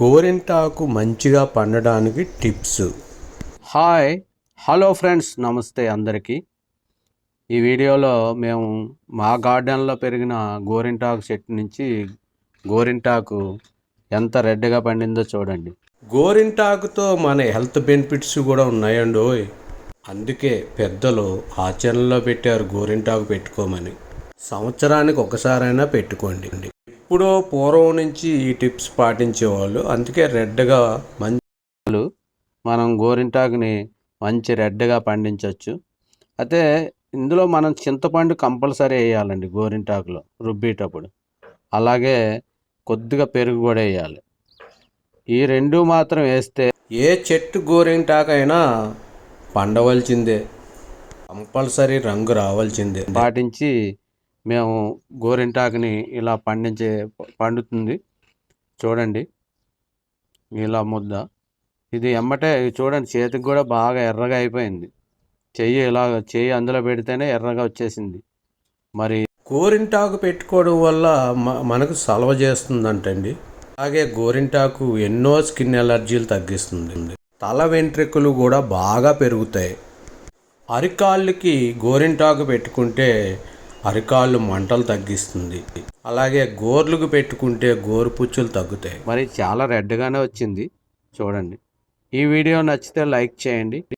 గోరింటాకు మంచిగా పండడానికి టిప్స్. హాయ్ హలో ఫ్రెండ్స్ నమస్తే అందరికీ. ఈ వీడియోలో మేము మా గార్డెన్లో పెరిగిన గోరింటాకు చెట్టు నుంచి గోరింటాకు ఎంత రెడ్గా పండిందో చూడండి. గోరింటాకుతో మన హెల్త్ బెనిఫిట్స్ కూడా ఉన్నాయండి ఓయ్ అందుకే పెద్దలు ఆచరణలో పెట్టారు గోరింటాకు పెట్టుకోమని. సంవత్సరానికి ఒకసారైనా పెట్టుకోండి. ఎప్పుడో పూర్వం నుంచి ఈ టిప్స్ పాటించేవాళ్ళు. అందుకే రెడ్గా మంచి మనం గోరింటాకుని మంచి రెడ్గా పండించవచ్చు అయితే ఇందులో మనం చింతపండు కంపల్సరీ వేయాలండి గోరింటాకులో రుబ్బేటప్పుడు. అలాగే కొద్దిగా పెరుగు కూడా వేయాలి. ఈ రెండు మాత్రం వేస్తే ఏ చెట్టు గోరింటాకైనా పండవలసిందే. కంపల్సరీ రంగు రావాల్సిందే. పాటించి మేము గోరింటాకుని ఇలా పండించే పండుతుంది. చూడండి. ఇలా ముద్ద. ఇది ఎమ్మటే చూడండి చేతికి కూడా బాగా ఎర్రగా అయిపోయింది. చెయ్యి ఇలా చెయ్యి అందులో పెడితేనే ఎర్రగా వచ్చేసింది. మరి గోరింటాకు పెట్టుకోవడం వల్ల మనకు సలవ చేస్తుందంటండి. అలాగే గోరింటాకు ఎన్నో స్కిన్ ఎలర్జీలు తగ్గిస్తుంది తల వెంట్రుకలు కూడా బాగా పెరుగుతాయి. అరికాళ్ళకి గోరింటాకు పెట్టుకుంటే అరికాళ్ళు మంటలు తగ్గిస్తుంది. అలాగే గోర్లకు పెట్టుకుంటే గోరుపుచ్చులు తగ్గుతాయి. మరి చాలా రెడ్గానే వచ్చింది. చూడండి. ఈ వీడియో నచ్చితే లైక్ చేయండి.